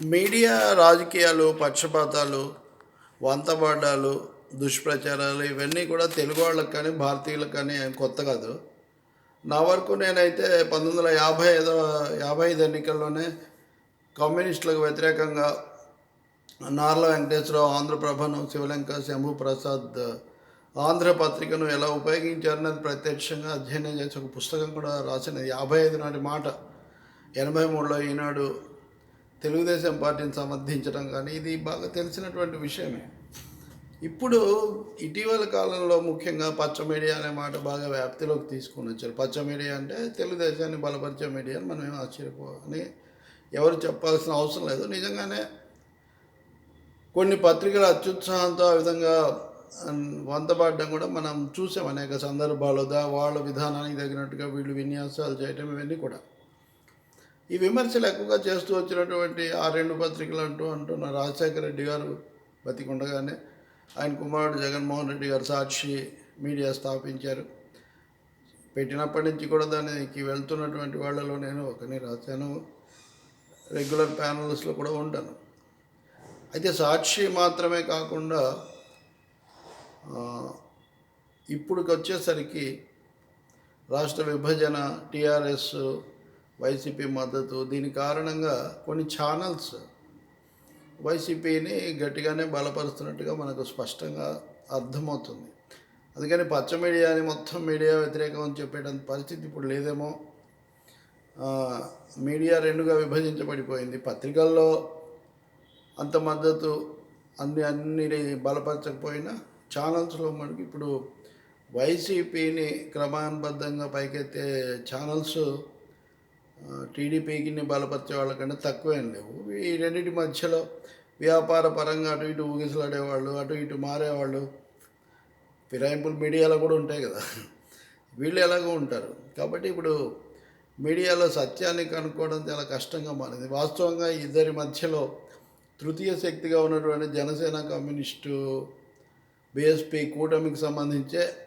Media రాజకీయాలు పక్షపాతాలు వంతపాడాలు దుష్ప్రచారాలు ఇవన్నీ కూడా తెలుగు వాళ్ళకి కానీ భారతీయులకు కానీ కొత్త కాదు. నా వరకు నేనైతే పంతొమ్మిది వందల యాభై ఐదో యాభై ఐదు ఎన్నికల్లోనే కమ్యూనిస్టులకు వ్యతిరేకంగా నార్ల వెంకటేశ్వరరావు ఆంధ్రప్రభను శివలంక శంభు ప్రసాద్ ఆంధ్రపత్రికను ఎలా ఉపయోగించారన్నది ప్రత్యక్షంగా అధ్యయనం చేసి ఒక పుస్తకం కూడా రాసినది యాభై ఐదు నాటి మాట ఎనభై మూడులో ఈనాడు తెలుగుదేశం పార్టీని సమర్థించడం కానీ ఇది బాగా తెలిసినటువంటి విషయమే. ఇప్పుడు ఇటీవల కాలంలో ముఖ్యంగా పచ్చ మీడియా అనే మాట బాగా వ్యాప్తిలోకి తీసుకుని వచ్చారు. పచ్చ మీడియా అంటే తెలుగుదేశాన్ని బలపరిచే మీడియా అని మనం ఏం ఆశ్చర్యపోని ఎవరు చెప్పాల్సిన అవసరం లేదు. నిజంగానే కొన్ని పత్రికలు అత్యుత్సాహంతో ఆ విధంగా వంతపడడం కూడా మనం చూసాం అనేక సందర్భాలు వాళ్ళ విధానానికి తగినట్టుగా వీళ్ళు విన్యాసాలు చేయటం ఇవన్నీ కూడా. ఈ విమర్శలు ఎక్కువగా చేస్తూ వచ్చినటువంటి ఆ రెండు పత్రికలు అంటూ అంటున్న రాజశేఖర రెడ్డి గారు బతికుండగానే ఆయన కుమారుడు జగన్మోహన్ రెడ్డి గారు సాక్షి మీడియా స్థాపించారు. పెట్టినప్పటి నుంచి కూడా దానికి వెళ్తున్నటువంటి వాళ్ళలో నేను ఒకని రాశాను. రెగ్యులర్ ప్యానల్స్లో కూడా ఉంటాను అయితే సాక్షి మాత్రమే కాకుండా ఇప్పుడుకి వచ్చేసరికి రాష్ట్ర విభజన టీఆర్ఎస్ వైసీపీ మద్దతు దీని కారణంగా కొన్ని ఛానల్స్ వైసీపీని గట్టిగానే బలపరుస్తున్నట్టుగా మనకు స్పష్టంగా అర్థమవుతుంది. అందుకని పచ్చ మీడియాని మొత్తం మీడియా వ్యతిరేకం అని చెప్పేటంత పరిస్థితి ఇప్పుడు లేదేమో. మీడియా రెండుగా విభజించబడిపోయింది. పత్రికల్లో అంత మద్దతు అన్ని అన్ని బలపరచకపోయినా ఛానల్స్లో మనకి ఇప్పుడు వైసీపీని క్రమానుబద్ధంగా పైకెత్తే ఛానల్స్ టీడీపీకి బలపరిచే వాళ్ళకంటే తక్కువేం లేవు. ఈ రెండింటి మధ్యలో వ్యాపార పరంగా అటు ఇటు ఊగిసలాడేవాళ్ళు అటు ఇటు మారేవాళ్ళు ఫిరాయింపులు మీడియాలో కూడా ఉంటాయి కదా. వీళ్ళు ఎలాగో ఉంటారు. కాబట్టి ఇప్పుడు మీడియాలో సత్యాన్ని కనుక్కోవడం చాలా కష్టంగా మారింది. వాస్తవంగా ఇద్దరి మధ్యలో తృతీయ శక్తిగా ఉన్నటువంటి జనసేన కమ్యూనిస్టు బీఎస్పీ కూటమికి సంబంధించే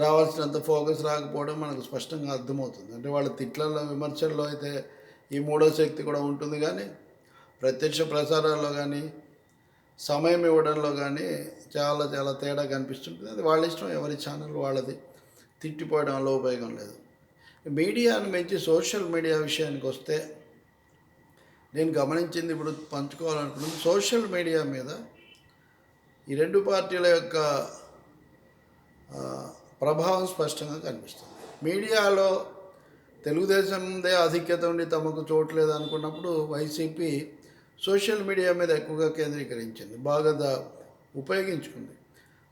రావాల్సినంత ఫోకస్ రాకపోవడం మనకు స్పష్టంగా అర్థమవుతుంది. అంటే వాళ్ళ తిట్లలో విమర్శల్లో అయితే ఈ మూడో శక్తి కూడా ఉంటుంది కానీ ప్రత్యక్ష ప్రసారాల్లో కానీ సమయం ఇవ్వడంలో కానీ చాలా చాలా తేడా కనిపిస్తుంటుంది. అది వాళ్ళ ఇష్టం ఎవరి ఛానల్ వాళ్ళది. తిట్టిపోవడంలో ఉపయోగం లేదు. మీడియాను మించి సోషల్ మీడియా విషయానికి వస్తే నేను గమనించింది ఇప్పుడు పంచుకోవాలనుకున్నది సోషల్ మీడియా మీద ఈ రెండు పార్టీల యొక్క ప్రభావం స్పష్టంగా కనిపిస్తుంది. మీడియాలో తెలుగుదేశందే ఆధిక్యత ఉండి తమకు చోట్లేదు అనుకున్నప్పుడు వైసీపీ సోషల్ మీడియా మీద ఎక్కువగా కేంద్రీకరించింది బాగా ఉపయోగించుకుంది.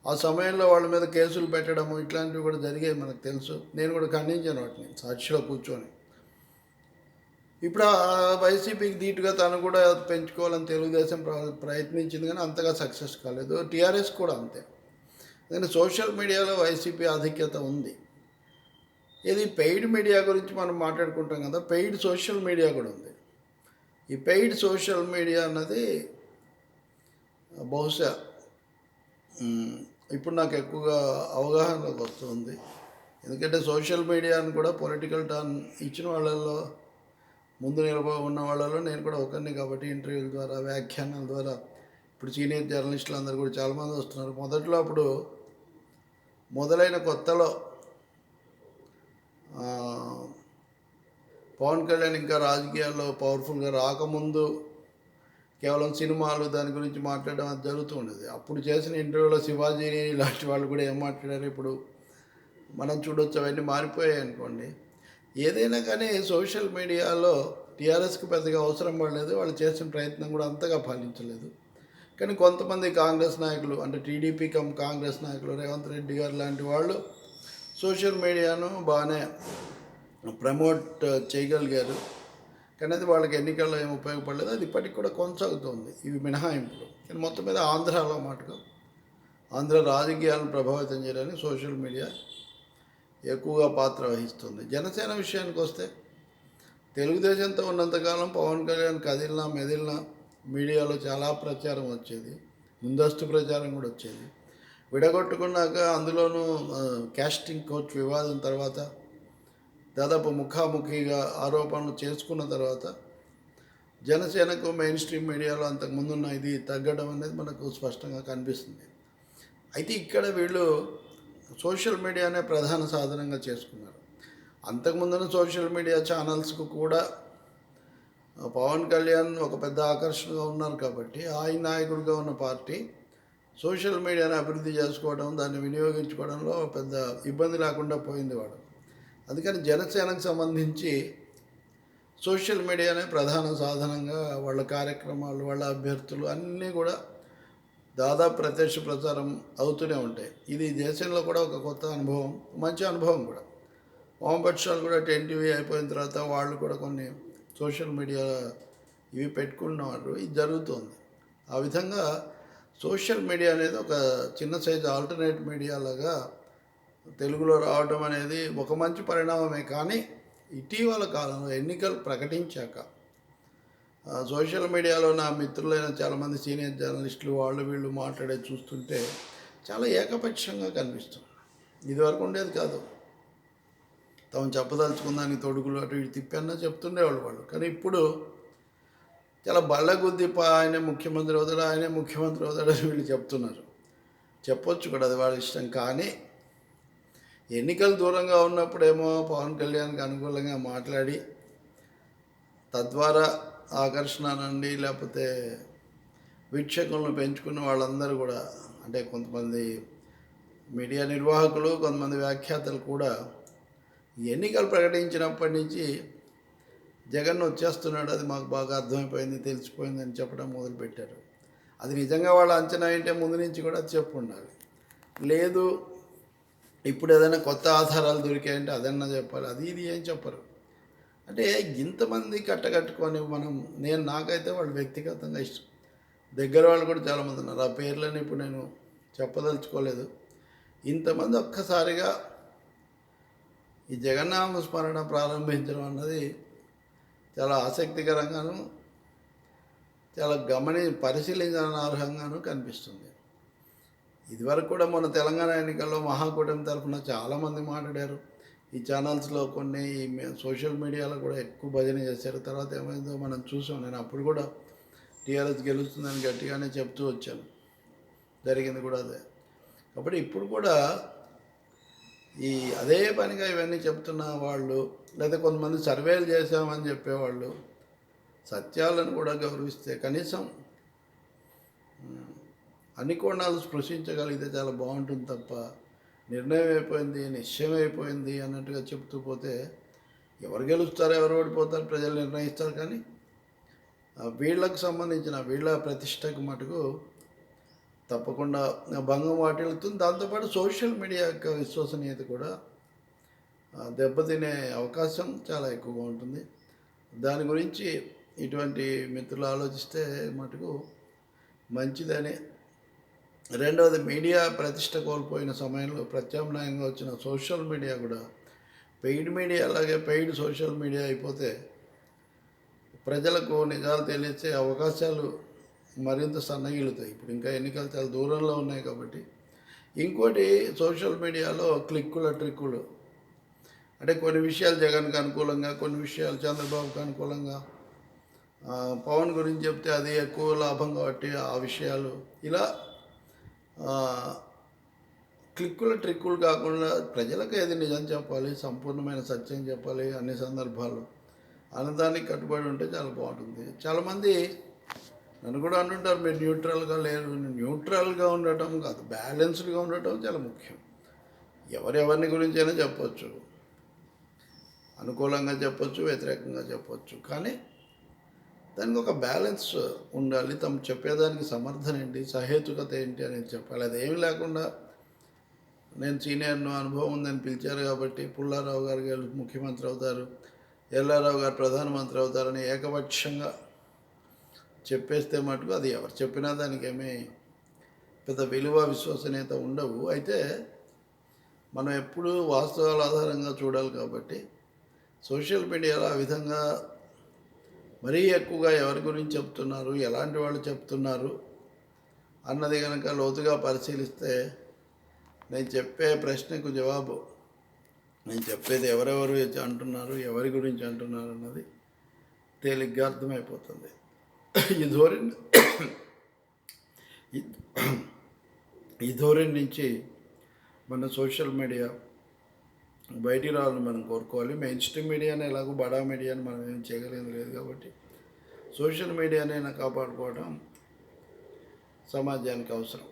ఆ సమయంలో వాళ్ళ మీద కేసులు పెట్టడము ఇట్లాంటివి కూడా జరిగాయి మనకు తెలుసు. నేను కూడా ఖండించాను వాటిని సాక్షిలో కూర్చొని. ఇప్పుడు ఆ వైసీపీకి ధీటుగా తను కూడా పెంచుకోవాలని తెలుగుదేశం ప్ర- ప్రయత్నించింది కానీ అంతగా సక్సెస్ కాలేదు. టీఆర్ఎస్ కూడా అంతే. ఎందుకంటే సోషల్ మీడియాలో వైసీపీ ఆధిక్యత ఉంది. ఇది పెయిడ్ మీడియా గురించి మనం మాట్లాడుకుంటాం కదా పెయిడ్ సోషల్ మీడియా కూడా ఉంది. ఈ పెయిడ్ సోషల్ మీడియా అన్నది బహుశా ఇప్పుడు నాకు ఎక్కువగా అవగాహనలోకి వస్తుంది. ఎందుకంటే సోషల్ మీడియాను కూడా పొలిటికల్ టర్న్ ఇచ్చిన వాళ్ళల్లో ముందు నిలబడి ఉన్న వాళ్ళలో నేను కూడా ఒకరిని కాబట్టి ఇంటర్వ్యూల ద్వారా వ్యాఖ్యానాల ద్వారా ఇప్పుడు సీనియర్ జర్నలిస్టులు అందరూ కూడా చాలామంది వస్తున్నారు. మొదట్లో అప్పుడు మొదలైన కొత్తలో పవన్ కళ్యాణ్ ఇంకా రాజకీయాల్లో పవర్ఫుల్గా రాకముందు కేవలం సినిమాలు దాని గురించి మాట్లాడడం అది జరుగుతూ ఉండేది. అప్పుడు చేసిన ఇంటర్వ్యూలో శివాజీ ఇలాంటి వాళ్ళు కూడా ఏం మాట్లాడారు ఇప్పుడు? మనం చూడొచ్చు అవన్నీ మారిపోయాయి అనుకోండి. ఏదైనా కానీ సోషల్ మీడియాలో టీఆర్ఎస్కి పెద్దగా అవసరం పడలేదు వాళ్ళు చేసిన ప్రయత్నం కూడా అంతగా ఫలించలేదు. కానీ కొంతమంది కాంగ్రెస్ నాయకులు అంటే టీడీపీ కమ్ కాంగ్రెస్ నాయకులు రేవంత్ రెడ్డి గారు లాంటి వాళ్ళు సోషల్ మీడియాను బాగానే ప్రమోట్ చేయగలిగారు. కానీ అది వాళ్ళకి ఎన్నికల్లో ఏం ఉపయోగపడలేదు. అది ఇప్పటికి కూడా కొనసాగుతుంది. ఇవి మినహాయింపులు. కానీ మొత్తం మీద ఆంధ్రాలో మటుకు ఆంధ్ర రాజకీయాలను ప్రభావితం చేయడానికి సోషల్ మీడియా ఎక్కువగా పాత్ర వహిస్తుంది. జనసేన విషయానికి వస్తే తెలుగుదేశంతో ఉన్నంతకాలం పవన్ కళ్యాణ్ కదిలినా మెదిలినా మీడియాలో చాలా ప్రచారం వచ్చేది. ముందస్తు ప్రచారం కూడా వచ్చేది. విడగొట్టుకున్నాక అందులోనూ క్యాస్టింగ్ కోచ్ వివాదం తర్వాత దాదాపు ముఖాముఖిగా ఆరోపణలు చేసుకున్న తర్వాత జనసేనకు మెయిన్ స్ట్రీమ్ మీడియాలో అంతకుముందున్న ఇది తగ్గడం అనేది మనకు స్పష్టంగా కనిపిస్తుంది. అయితే ఇక్కడ వీళ్ళు సోషల్ మీడియానే ప్రధాన సాధనంగా చేసుకున్నారు. అంతకుముందున సోషల్ మీడియా ఛానల్స్కు కూడా పవన్ కళ్యాణ్ ఒక పెద్ద ఆకర్షణగా ఉన్నారు కాబట్టి ఆయన నాయకుడిగా ఉన్న పార్టీ సోషల్ మీడియాను అభివృద్ధి చేసుకోవడం దాన్ని వినియోగించుకోవడంలో పెద్ద ఇబ్బంది లేకుండా పోయింది వాడు. అందుకని జనసేనకు సంబంధించి సోషల్ మీడియానే ప్రధాన సాధనంగా వాళ్ళ కార్యక్రమాలు వాళ్ళ అభ్యర్థులు అన్నీ కూడా దాదాపు ప్రత్యక్ష ప్రచారం అవుతూనే ఉంటాయి. ఇది దేశంలో కూడా ఒక కొత్త అనుభవం మంచి అనుభవం కూడా. వామపక్షాలు కూడా టెన్ టీవీ అయిపోయిన తర్వాత వాళ్ళు కూడా కొన్ని సోషల్ మీడియా ఇవి పెట్టుకున్నవారు ఇది జరుగుతుంది. ఆ విధంగా సోషల్ మీడియా అనేది ఒక చిన్న సైజు ఆల్టర్నేట్ మీడియా లాగా తెలుగులో రావడం అనేది ఒక మంచి పరిణామమే. కానీ ఇటీవల కాలంలో ఎన్నికలు ప్రకటించాక సోషల్ మీడియాలో నా మిత్రులైన చాలామంది సీనియర్ జర్నలిస్టులు వాళ్ళు వీళ్ళు మాట్లాడేది చూస్తుంటే చాలా ఏకపక్షంగా కనిపిస్తుంది. ఇదివరకు ఉండేది కాదు. తాము చెప్పదలుచుకుందానికి తొడుగులు అటు ఇటు తిప్పన్నా చెప్తుండేవాళ్ళు వాళ్ళు. కానీ ఇప్పుడు చాలా బళ్ళగుద్ది పా ఆయనే ముఖ్యమంత్రి అవుతాడు ఆయనే ముఖ్యమంత్రి అవుతాడు అని వీళ్ళు చెప్తున్నారు. చెప్పొచ్చు కూడా అది వాళ్ళ ఇష్టం. కానీ ఎన్నికలు దూరంగా ఉన్నప్పుడేమో పవన్ కళ్యాణ్కి అనుకూలంగా మాట్లాడి తద్వారా ఆకర్షణ నుండి లేకపోతే వీక్షకులను పెంచుకున్న వాళ్ళందరూ కూడా అంటే కొంతమంది మీడియా నిర్వాహకులు కొంతమంది వ్యాఖ్యాతలు కూడా ఎన్నికలు ప్రకటించినప్పటి నుంచి జగన్ వచ్చేస్తున్నాడు అది మాకు బాగా అర్థమైపోయింది తెలిసిపోయింది అని చెప్పడం మొదలుపెట్టారు. అది నిజంగా వాళ్ళ అంచనా ఏంటంటే ముందు నుంచి కూడా చెప్పు ఉండాలి లేదు ఇప్పుడు ఏదైనా కొత్త ఆధారాలు దొరికాయంటే అదన్నా చెప్పాలి అది ఇది ఏం చెప్పరు. అంటే ఇంతమంది కట్టకట్టుకొని మనం నేను నాకైతే వాళ్ళు వ్యక్తిగతంగా ఇష్టం. దగ్గర వాళ్ళు కూడా చాలామంది ఉన్నారు. ఆ పేర్లను ఇప్పుడు నేను చెప్పదలుచుకోలేదు. ఇంతమంది ఒక్కసారిగా ఈ జగన్నామ స్మరణ ప్రారంభించడం అన్నది చాలా ఆసక్తికరంగాను చాలా గమని పరిశీలించనార్హంగాను కనిపిస్తుంది. ఇదివరకు కూడా మన తెలంగాణ ఎన్నికల్లో మహాకూటమి తరఫున చాలామంది మాట్లాడారు. ఈ ఛానల్స్లో కొన్ని ఈ సోషల్ మీడియాలో కూడా ఎక్కువ భజన చేశారు. తర్వాత ఏమైందో మనం చూసాం. నేను అప్పుడు కూడా టీఆర్ఎస్ గెలుస్తుందని గట్టిగానే చెప్తూ వచ్చాను. జరిగింది కూడా అదే. కాబట్టి ఇప్పుడు కూడా ఈ అదే పనిగా ఇవన్నీ చెప్తున్న వాళ్ళు లేదా కొంతమంది సర్వేలు చేసామని చెప్పేవాళ్ళు సత్యాలను కూడా గౌరవిస్తే కనీసం అన్ని కోణాలు స్పృశించగలిగితే చాలా బాగుంటుంది తప్ప నిర్ణయం అయిపోయింది నిశ్చయం అయిపోయింది అన్నట్టుగా చెప్తూ పోతే ఎవరు గెలుస్తారు ఎవరు ఓడిపోతారు ప్రజలు నిర్ణయిస్తారు కానీ ఆ వీళ్ళకు సంబంధించిన వీళ్ళ ప్రతిష్టకు మటుకు తప్పకుండా భంగం వాటిల్లుతుంది. దాంతోపాటు సోషల్ మీడియా యొక్క విశ్వసనీయత కూడా దెబ్బతినే అవకాశం చాలా ఎక్కువగా ఉంటుంది. దాని గురించి ఇటువంటి మిత్రులు ఆలోచిస్తే మటుకు మంచిదని. రెండవది మీడియా ప్రతిష్ట కోల్పోయిన సమయంలో ప్రత్యామ్నాయంగా వచ్చిన సోషల్ మీడియా కూడా పెయిడ్ మీడియా అలాగే పెయిడ్ సోషల్ మీడియా అయిపోతే ప్రజలకు నిజాలు తెలిసే అవకాశాలు మరింత సన్నగిలుతాయి ఇప్పుడు ఇంకా ఎన్నికలు చాలా దూరంలో ఉన్నాయి కాబట్టి. ఇంకోటి సోషల్ మీడియాలో క్లిక్కుల ట్రిక్కులు. అంటే కొన్ని విషయాలు జగన్కి అనుకూలంగా కొన్ని విషయాలు చంద్రబాబుకి అనుకూలంగా. పవన్ గురించి చెప్తే అది ఎక్కువ లాభం కాబట్టి ఆ విషయాలు. ఇలా క్లిక్కుల ట్రిక్కులు కాకుండా ప్రజలకు ఏది నిజం చెప్పాలి సంపూర్ణమైన సత్యం చెప్పాలి అన్ని సందర్భాల్లో. అన్నదానికి కట్టుబడి ఉంటే చాలా బాగుంటుంది. చాలామంది నన్ను కూడా అంటుంటారు మీరు న్యూట్రల్గా లేరు. న్యూట్రల్గా ఉండటం కాదు బ్యాలెన్స్డ్గా ఉండటం చాలా ముఖ్యం. ఎవరెవరిని గురించి అయినా చెప్పొచ్చు. అనుకూలంగా చెప్పొచ్చు వ్యతిరేకంగా చెప్పొచ్చు. కానీ దానికి ఒక బ్యాలెన్స్ ఉండాలి. తమ చెప్పేదానికి సమర్థన ఏంటి సహేతుకత ఏంటి అనేది చెప్పాలి. అదేమి లేకుండా నేను సీనియర్ను అనుభవం ఉందని పిలిచారు కాబట్టి పుల్లారావు గారు ముఖ్యమంత్రి అవుతారు ఎల్లారావు గారు ప్రధానమంత్రి అవుతారని ఏకపక్షంగా చెప్పేస్తే మటుకు అది ఎవరు చెప్పినా దానికి ఏమీ పెద్ద విలువ విశ్వసనీయత ఉండవు. అయితే మనం ఎప్పుడూ వాస్తవాల ఆధారంగా చూడాలి కాబట్టి సోషల్ మీడియాలో ఆ విధంగా మరీ ఎక్కువగా ఎవరి గురించి చెప్తున్నారు ఎలాంటి వాళ్ళు చెప్తున్నారు అన్నది కనుక లోతుగా పరిశీలిస్తే నేను చెప్పే ప్రశ్నకు జవాబు నేను చెప్పేది ఎవరెవరు అంటున్నారు ఎవరి గురించి అంటున్నారు అన్నది తేలిగ్గా అర్థమైపోతుంది. ధోరణి ఈ- ఈ ధోరణి నుంచి మన సోషల్ మీడియా బయటికి రావాలని మనం కోరుకోవాలి. మెయిన్ స్ట్రీమ్ మీడియాని ఎలాగో బడా మీడియాని మనం ఏం చేయగలిగింది లేదు కాబట్టి సోషల్ మీడియానైనా కాపాడుకోవడం సమాజానికి అవసరం.